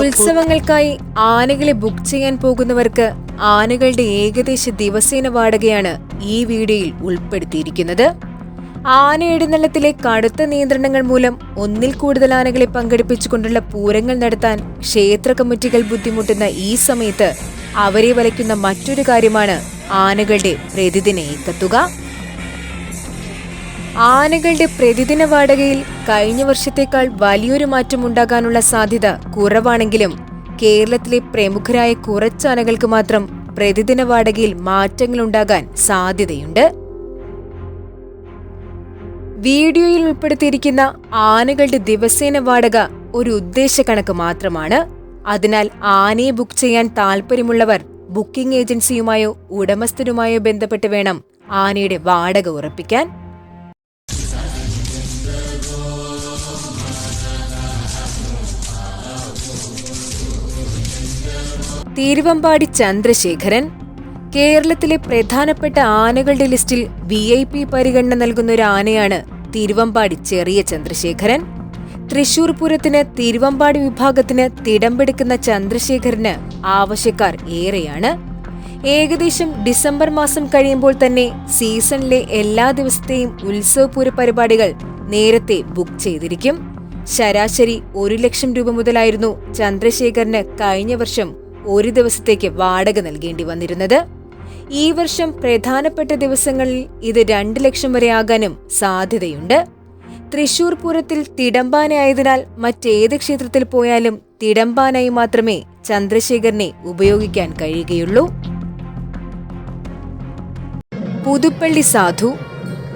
ഉത്സവങ്ങൾക്കായി ആനകളെ ബുക്ക് ചെയ്യാൻ പോകുന്നവർക്ക് ആനകളുടെ ഏകദേശ ദിവസേന വാടകയാണ് ഈ വീഡിയോയിൽ ഉൾപ്പെടുത്തിയിരിക്കുന്നത്. ആന എഴുന്നള്ളത്തിലെ കടുത്ത നിയന്ത്രണങ്ങൾ മൂലം ഒന്നിൽ കൂടുതൽ ആനകളെ പങ്കെടുപ്പിച്ചുകൊണ്ടുള്ള പൂരങ്ങൾ നടത്താൻ ക്ഷേത്ര കമ്മിറ്റികൾ ബുദ്ധിമുട്ടുന്ന ഈ സമയത്ത് അവരെ വലയ്ക്കുന്ന മറ്റൊരു കാര്യമാണ് ആനകളുടെ പ്രതിദിന ഏക്കത്തുക. ആനകളുടെ പ്രതിദിന വാടകയിൽ കഴിഞ്ഞ വർഷത്തേക്കാൾ വലിയൊരു മാറ്റമുണ്ടാകാനുള്ള സാധ്യത കുറവാണെങ്കിലും കേരളത്തിലെ പ്രമുഖരായ കുറച്ചാനകൾക്ക് മാത്രം പ്രതിദിന വാടകയിൽ മാറ്റങ്ങൾ മാറ്റങ്ങളുണ്ടാകാൻ സാധ്യതയുണ്ട്. വീഡിയോയിൽ ഉൾപ്പെടുത്തിയിരിക്കുന്ന ആനകളുടെ ദിവസേന വാടക ഒരു ഉദ്ദേശ കണക്ക് മാത്രമാണ്. അതിനാൽ ആനയെ ബുക്ക് ചെയ്യാൻ താൽപ്പര്യമുള്ളവർ ബുക്കിംഗ് ഏജൻസിയുമായോ ഉടമസ്ഥരുമായോ ബന്ധപ്പെട്ട് വേണം ആനയുടെ വാടക ഉറപ്പിക്കാൻ. തിരുവമ്പാടി ചന്ദ്രശേഖരൻ കേരളത്തിലെ പ്രധാനപ്പെട്ട ആനകളുടെ ലിസ്റ്റിൽ വി ഐ പി പരിഗണന നൽകുന്ന ഒരു ആനയാണ് തിരുവമ്പാടി ചെറിയ ചന്ദ്രശേഖരൻ. തൃശൂർ പൂരത്തിന് തിരുവമ്പാടി വിഭാഗത്തിന് തിടമ്പെടുക്കുന്ന ചന്ദ്രശേഖരന് ആവശ്യക്കാർ ഏറെയാണ്. ഏകദേശം ഡിസംബർ മാസം കഴിയുമ്പോൾ തന്നെ സീസണിലെ എല്ലാ ദിവസത്തെയും ഉത്സവപൂര പരിപാടികൾ നേരത്തെ ബുക്ക് ചെയ്തിരിക്കും. ശരാശരി ഒരു ലക്ഷം രൂപ മുതലായിരുന്നു ചന്ദ്രശേഖരന് കഴിഞ്ഞ വർഷം ഒരു ദിവസത്തേക്ക് വാടക നൽകേണ്ടി വന്നിരുന്നത്. ഈ വർഷം പ്രധാനപ്പെട്ട ദിവസങ്ങളിൽ ഇത് രണ്ട് ലക്ഷം വരെ ആകാനും സാധ്യതയുണ്ട്. തൃശൂർ പൂരത്തിൽ തിടമ്പാനയായതിനാൽ മറ്റേത് ക്ഷേത്രത്തിൽ പോയാലും തിടമ്പാനായി മാത്രമേ ചന്ദ്രശേഖരനെ ഉപയോഗിക്കാൻ കഴിയുകയുള്ളൂ. പുതുപ്പള്ളി സാധു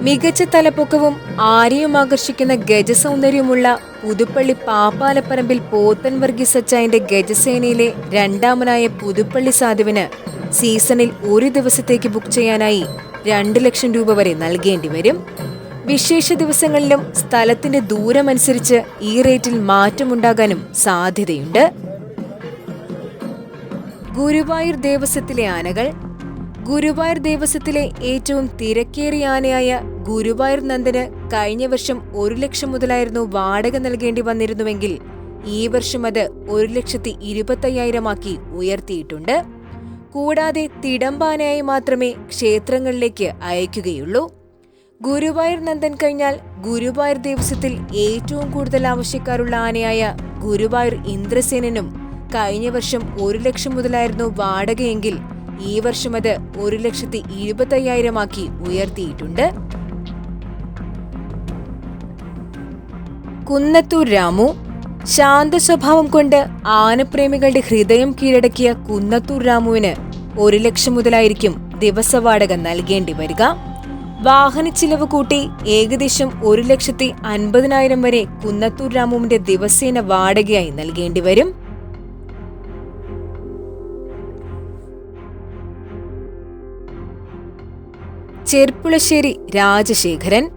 മികച്ച തലപ്പൊക്കവും ആരെയും ആകർഷിക്കുന്ന ഗജസൗന്ദര്യമുള്ള പുതുപ്പള്ളി പാപ്പാലപ്പറമ്പിൽ പോത്തൻ വർഗീസ് അച്ചായന്റെ ഗജസേനയിലെ രണ്ടാമനായ പുതുപ്പള്ളി സാധുവിന് സീസണിൽ ഒരു ദിവസത്തേക്ക് ബുക്ക് ചെയ്യാനായി രണ്ട് ലക്ഷം രൂപ വരെ നൽകേണ്ടി വരും. വിശേഷ ദിവസങ്ങളിലും സ്ഥലത്തിന്റെ ദൂരമനുസരിച്ച് ഈ റേറ്റിൽ മാറ്റമുണ്ടാകാനും സാധ്യതയുണ്ട്. ഗുരുവായൂർ ദേവസ്വത്തിലെ ആനകൾ ഗുരുവായൂർ ദേവസ്വത്തിലെ ഏറ്റവും തിരക്കേറിയ ആനയായ ഗുരുവായൂർ നന്ദന് കഴിഞ്ഞ വർഷം ഒരു ലക്ഷം മുതലായിരുന്നു വാടക നൽകേണ്ടി വന്നിരുന്നുവെങ്കിൽ ഈ വർഷം അത് ഒരു ലക്ഷത്തി ഇരുപത്തയ്യായിരമാക്കി ഉയർത്തിയിട്ടുണ്ട്. കൂടാതെ തിടമ്പാനയായി മാത്രമേ ക്ഷേത്രങ്ങളിലേക്ക് അയക്കുകയുള്ളൂ. ഗുരുവായൂർ നന്ദൻ കഴിഞ്ഞാൽ ഗുരുവായൂർ ദേവസ്വത്തിൽ ഏറ്റവും കൂടുതൽ ആവശ്യക്കാരുള്ള ആനയായ ഗുരുവായൂർ ഇന്ദ്രസേനനും കഴിഞ്ഞ വർഷം ഒരു ലക്ഷം മുതലായിരുന്നു വാടകയെങ്കിൽ ഈ വർഷം അത് ഒരു ലക്ഷത്തി ഇരുപത്തയ്യായിരമാക്കി ഉയർത്തിയിട്ടുണ്ട്. കുന്നത്തൂർ രാമു ശാന്ത സ്വഭാവം കൊണ്ട് ആനപ്രേമികളുടെ ഹൃദയം കീഴടക്കിയ കുന്നത്തൂർ രാമുവിന് ഒരു ലക്ഷം മുതലായിരിക്കും ദിവസവാടക നൽകേണ്ടി വരിക. വാഹന ചിലവ് കൂട്ടി ഏകദേശം ഒരു ലക്ഷത്തി അൻപതിനായിരം വരെ കുന്നത്തൂർ രാമുവിന്റെ ദിവസേന വാടകയായി നൽകേണ്ടി വരും. ചെർപ്പുളശ്ശേരി രാജശേഖരൻ.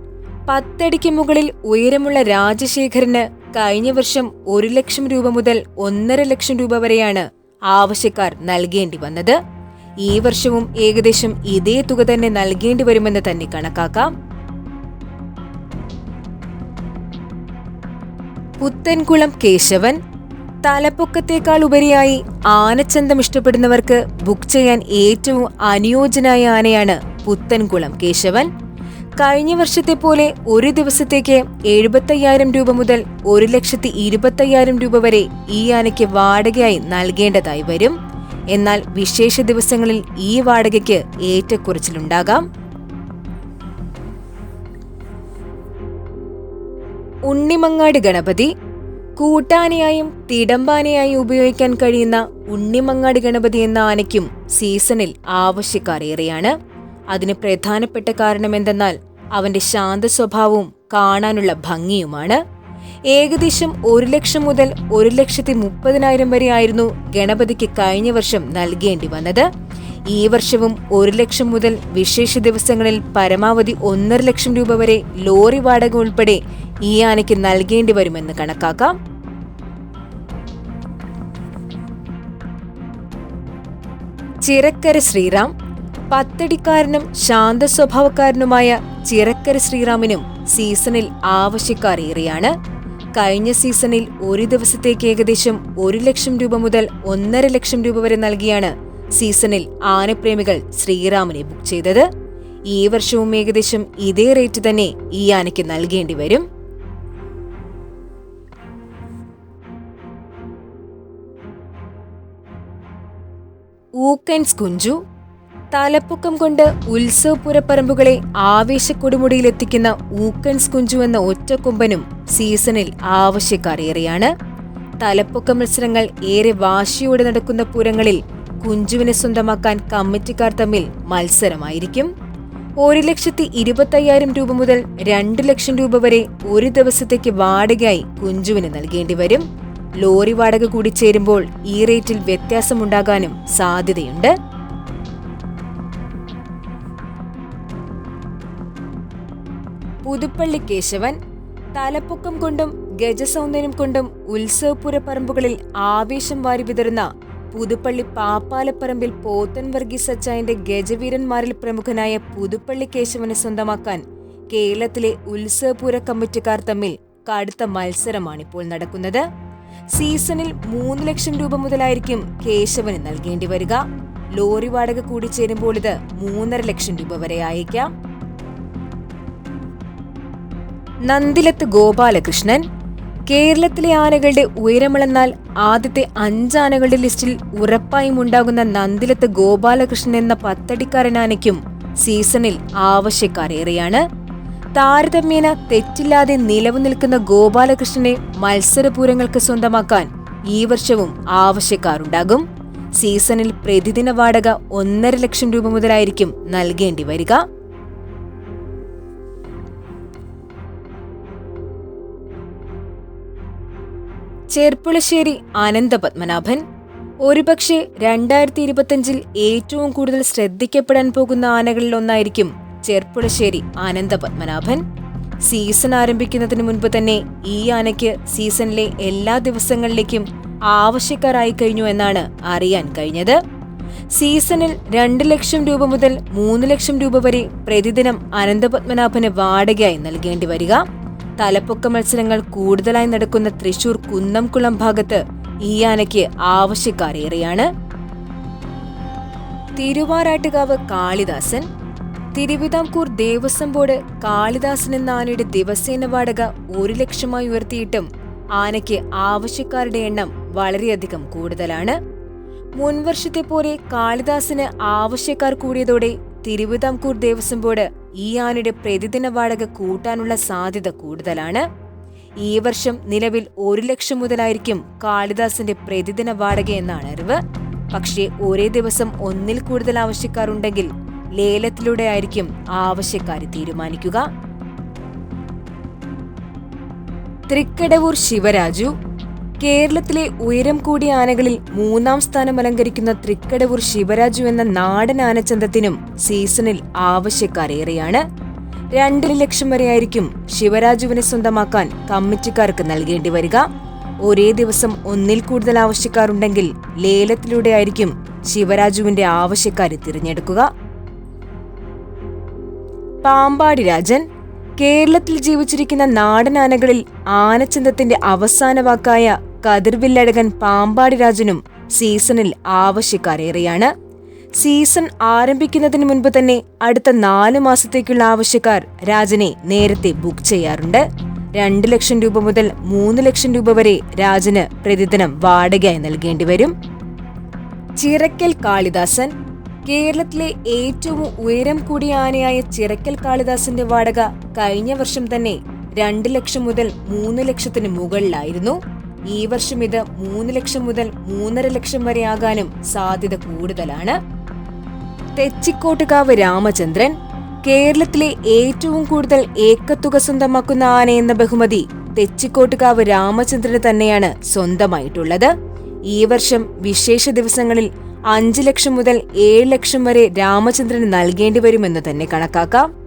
പത്തടിക്ക് മുകളിൽ ഉയരമുള്ള രാജശേഖരന് കഴിഞ്ഞ വർഷം ഒരു ലക്ഷം രൂപ മുതൽ ഒന്നര ലക്ഷം രൂപ വരെയാണ് ആവശ്യക്കാർ നൽകേണ്ടി വന്നത്. ഈ വർഷവും ഏകദേശം ഇതേ തുക തന്നെ നൽകേണ്ടി വരുമെന്ന് തന്നെ കണക്കാക്കാം. പുത്തൻകുളം കേശവൻ. തലപ്പൊക്കത്തേക്കാൾ ഉപരിയായി ആനച്ചന്തം ഇഷ്ടപ്പെടുന്നവർക്ക് ബുക്ക് ചെയ്യാൻ ഏറ്റവും അനുയോജ്യനായ ആനയാണ് പുത്തൻകുളം കേശവൻ. കഴിഞ്ഞ വർഷത്തെ പോലെ ഒരു ദിവസത്തേക്ക് എഴുപത്തയ്യായിരം രൂപ മുതൽ ഒരു ലക്ഷത്തി ഇരുപത്തയ്യായിരം രൂപ വരെ ഈ ആനയ്ക്ക് വാടകയായി നൽകേണ്ടതായി വരും. എന്നാൽ വിശേഷ ദിവസങ്ങളിൽ ഈ വാടകയ്ക്ക് ഏറ്റക്കുറച്ചിലുണ്ടാകാം. ഉണ്ണിമങ്ങാട് ഗണപതി. കൂട്ടാനയായും തിടമ്പാനയായും ഉപയോഗിക്കാൻ കഴിയുന്ന ഉണ്ണിമങ്ങാട് ഗണപതി എന്ന ആനയ്ക്കും സീസണിൽ ആവശ്യക്കാർ ഏറെയാണ് അതിന് പ്രധാനപ്പെട്ട കാരണമെന്തെന്നാൽ അവന്റെ ശാന്ത സ്വഭാവവും കാണാനുള്ള ഭംഗിയുമാണ്. ഏകദേശം ഒരു ലക്ഷം മുതൽ ഒരു ലക്ഷത്തി മുപ്പതിനായിരം വരെ ആയിരുന്നു ഗണപതിക്ക് കഴിഞ്ഞ വർഷം നൽകേണ്ടി വന്നത്. ഈ വർഷവും ഒരു ലക്ഷം മുതൽ വിശേഷ ദിവസങ്ങളിൽ പരമാവധി ഒന്നര ലക്ഷം രൂപ വരെ ലോറി വാടക ഉൾപ്പെടെ ഈ ആനയ്ക്ക് നൽകേണ്ടി വരുമെന്ന് കണക്കാക്കാം. ചിറക്കര ശ്രീറാം പത്തടിക്കാരനും ശാന്ത സ്വഭാവക്കാരനുമായ ചിറക്കര ശ്രീറാമിനും സീസണിൽ ആവശ്യക്കാർ ഏറെയാണ് കഴിഞ്ഞ സീസണിൽ ഒരു ദിവസത്തേക്ക് ഏകദേശം ഒരു ലക്ഷം രൂപ മുതൽ ഒന്നര ലക്ഷം രൂപ വരെ നൽകിയാണ് സീസണിൽ ആനപ്രേമികൾ ശ്രീറാമിനെ ബുക്ക് ചെയ്തത്. ഈ വർഷവും ഏകദേശം ഇതേ റേറ്റ് തന്നെ ഈ ആനയ്ക്ക് നൽകേണ്ടി വരും. ഊക്കൻസ് കുഞ്ചു തലപ്പൊക്കം കൊണ്ട് ഉത്സവ പുരപ്പറമ്പുകളെ ആവേശക്കൊടുമുടിയിലെത്തിക്കുന്ന ഊക്കൻസ് കുഞ്ചു എന്ന ഒറ്റക്കൊമ്പനും സീസണിൽ ആവശ്യക്കാരേറെയാണ്. തലപ്പൊക്ക മത്സരങ്ങൾ ഏറെ വാശിയോടെ നടക്കുന്ന പൂരങ്ങളിൽ കുഞ്ചുവിനെ സ്വന്തമാക്കാൻ കമ്മിറ്റിക്കാർ തമ്മിൽ മത്സരമായിരിക്കും. ഒരു ലക്ഷത്തി ഇരുപത്തയ്യായിരം രൂപ മുതൽ രണ്ട് ലക്ഷം രൂപ വരെ ഒരു ദിവസത്തേക്ക് വാടകയായി കുഞ്ചുവിന് നൽകേണ്ടി വരും. ലോറി വാടക കൂടി ചേരുമ്പോൾ ഈ റേറ്റിൽ വ്യത്യാസമുണ്ടാകാനും സാധ്യതയുണ്ട്. പുതുപ്പള്ളി കേശവൻ തലപ്പൊക്കം കൊണ്ടും ഗജസൗന്ദര്യം കൊണ്ടും ഉത്സവപുര പറമ്പുകളിൽ ആവേശം വാരി വിതറുന്ന പുതുപ്പള്ളി പാപ്പാലപ്പറമ്പിൽ പോത്തൻ വർഗീസ് അച്ചായന്റെ ഗജവീരന്മാരിൽ പ്രമുഖനായ പുതുപ്പള്ളി കേശവനെ സ്വന്തമാക്കാൻ കേരളത്തിലെ ഉത്സവപൂര കമ്മിറ്റിക്കാർ തമ്മിൽ കടുത്ത മത്സരമാണിപ്പോൾ നടക്കുന്നത്. സീസണിൽ മൂന്ന് ലക്ഷം രൂപ മുതലായിരിക്കും കേശവന് നൽകേണ്ടി വരിക. ലോറി വാടക കൂടി ചേരുമ്പോൾ ഇത് മൂന്നര ലക്ഷം രൂപ വരെ അയക്കാം നന്ദിലത്ത് ഗോപാലകൃഷ്ണൻ കേരളത്തിലെ ആനകളുടെ ഉയരമളന്നാൽ ആദ്യത്തെ അഞ്ചാനകളുടെ ലിസ്റ്റിൽ ഉറപ്പായും ഉണ്ടാകുന്ന നന്ദിലത്ത് ഗോപാലകൃഷ്ണൻ എന്ന പത്തടിക്കാരൻ ആനയ്ക്കും സീസണിൽ ആവശ്യക്കാരേറെയാണ്. താരതമ്യേന തെറ്റില്ലാതെ നിലവു നിൽക്കുന്ന ഗോപാലകൃഷ്ണനെ മത്സരപൂരങ്ങൾക്ക് സ്വന്തമാക്കാൻ ഈ വർഷവും ആവശ്യക്കാരുണ്ടാകും. സീസണിൽ പ്രതിദിന വാടക ഒന്നര ലക്ഷം രൂപ മുതലായിരിക്കും നൽകേണ്ടി വരിക. ചെർപ്പുളശ്ശേരി ആനന്ദപത്മനാഭൻ ഒരുപക്ഷെ രണ്ടായിരത്തി ഇരുപത്തിയഞ്ചിൽ ഏറ്റവും കൂടുതൽ ശ്രദ്ധിക്കപ്പെടാൻ പോകുന്ന ആനകളിൽ ഒന്നായിരിക്കും ചെർപ്പുളശ്ശേരി ആനന്ദപത്മനാഭൻ സീസൺ ആരംഭിക്കുന്നതിന് മുൻപ് തന്നെ ഈ ആനയ്ക്ക് സീസണിലെ എല്ലാ ദിവസങ്ങളിലേക്കും ആവശ്യക്കാരായി കഴിഞ്ഞു എന്നാണ് അറിയാൻ കഴിഞ്ഞത്. സീസണിൽ രണ്ട് ലക്ഷം രൂപ മുതൽ മൂന്ന് ലക്ഷം രൂപ വരെ പ്രതിദിനം അനന്തപത്മനാഭന് വാടകയായി നൽകേണ്ടി വരിക. തലപ്പൊക്ക മത്സരങ്ങൾ കൂടുതലായി നടക്കുന്ന തൃശൂർ കുന്നംകുളം ഭാഗത്ത് ഈ ആനയ്ക്ക് ആവശ്യക്കാരേറെയാണ്. തിരുവാറാട്ടുകാവ് കാളിദാസൻ തിരുവിതാംകൂർ ദേവസ്വം ബോർഡ് കാളിദാസൻ എന്ന ആനയുടെ ദിവസേന വാടക ഒരു ലക്ഷമായി ഉയർത്തിയിട്ടും ആനയ്ക്ക് ആവശ്യക്കാരുടെ എണ്ണം വളരെയധികം കൂടുതലാണ്. മുൻവർഷത്തെ പോലെ കാളിദാസിന് ആവശ്യക്കാർ കൂടിയതോടെ തിരുവിതാംകൂർ ദേവസ്വം ബോർഡ് ഈ ആനയുടെ പ്രതിദിന വാടക കൂട്ടാനുള്ള സാധ്യത കൂടുതലാണ്. ഈ വർഷം നിലവിൽ ഒരു ലക്ഷം മുതലായിരിക്കും കാളിദാസിന്റെ പ്രതിദിന വാടക എന്നാണ് അറിവ്. പക്ഷേ ഒരേ ദിവസം ഒന്നിൽ കൂടുതൽ ആവശ്യക്കാരുണ്ടെങ്കിൽ ലേലത്തിലൂടെ ആയിരിക്കും ആവശ്യക്കാർ തീരുമാനിക്കുക. തൃക്കടവൂർ ശിവരാജു കേരളത്തിലെ ഉയരം കൂടിയ ആനകളിൽ മൂന്നാം സ്ഥാനം അലങ്കരിക്കുന്ന തൃക്കടവൂർ ശിവരാജു എന്ന നാടൻ ആനച്ചന്തത്തിനും സീസണിൽ ആവശ്യക്കാരേറെയാണ്. രണ്ടര ലക്ഷം വരെയായിരിക്കും ശിവരാജുവിനെ സ്വന്തമാക്കാൻ കമ്മിറ്റിക്കാർക്ക് നൽകേണ്ടി വരിക. ഒരേ ദിവസം ഒന്നിൽ കൂടുതൽ ആവശ്യക്കാരുണ്ടെങ്കിൽ ലേലത്തിലൂടെ ആയിരിക്കും ശിവരാജുവിന്റെ ആവശ്യക്കാരെ തിരഞ്ഞെടുക്കുക. പാമ്പാടി രാജൻ കേരളത്തിൽ ജീവിച്ചിരിക്കുന്ന നാടൻ ആനകളിൽ ആനച്ചന്തത്തിന്റെ അവസാന വാക്കായ കതിർവില്ലഴകൻ പാമ്പാടി രാജനും സീസണിൽ ആവശ്യക്കാരേറെയാണ്. സീസൺ ആരംഭിക്കുന്നതിന് മുൻപ് തന്നെ അടുത്ത നാല് മാസത്തേക്കുള്ള ആവശ്യക്കാർ രാജനെ നേരത്തെ ബുക്ക് ചെയ്യാറുണ്ട്. രണ്ട് ലക്ഷം രൂപ മുതൽ മൂന്ന് ലക്ഷം രൂപ വരെ രാജന് പ്രതിദിനം വാടകയായി നൽകേണ്ടി വരും. ചിറക്കൽ കാളിദാസൻ കേരളത്തിലെ ഏറ്റവും ഉയരം കൂടിയ ആനയായ ചിറക്കൽ കാളിദാസന്റെ വാടക കഴിഞ്ഞ വർഷം തന്നെ രണ്ട് ലക്ഷം മുതൽ മൂന്ന് ലക്ഷത്തിന് മുകളിലായിരുന്നു. ഈ വർഷം ഇത് മൂന്ന് ലക്ഷം മുതൽ മൂന്നര ലക്ഷം വരെ ആകാനും സാധ്യത കൂടുതലാണ്. തെച്ചിക്കോട്ടുകാവ് രാമചന്ദ്രൻ കേരളത്തിലെ ഏറ്റവും കൂടുതൽ ഏക്കത്തുക സ്വന്തമാക്കുന്ന ആന എന്ന ബഹുമതി തെച്ചിക്കോട്ടുകാവ് രാമചന്ദ്രന് തന്നെയാണ് സ്വന്തമായിട്ടുള്ളത്. ഈ വർഷം വിശേഷ ദിവസങ്ങളിൽ അഞ്ച് ലക്ഷം മുതൽ ഏഴ് ലക്ഷം വരെ രാമചന്ദ്രന് നൽകേണ്ടി വരുമെന്ന് തന്നെ കണക്കാക്കാം.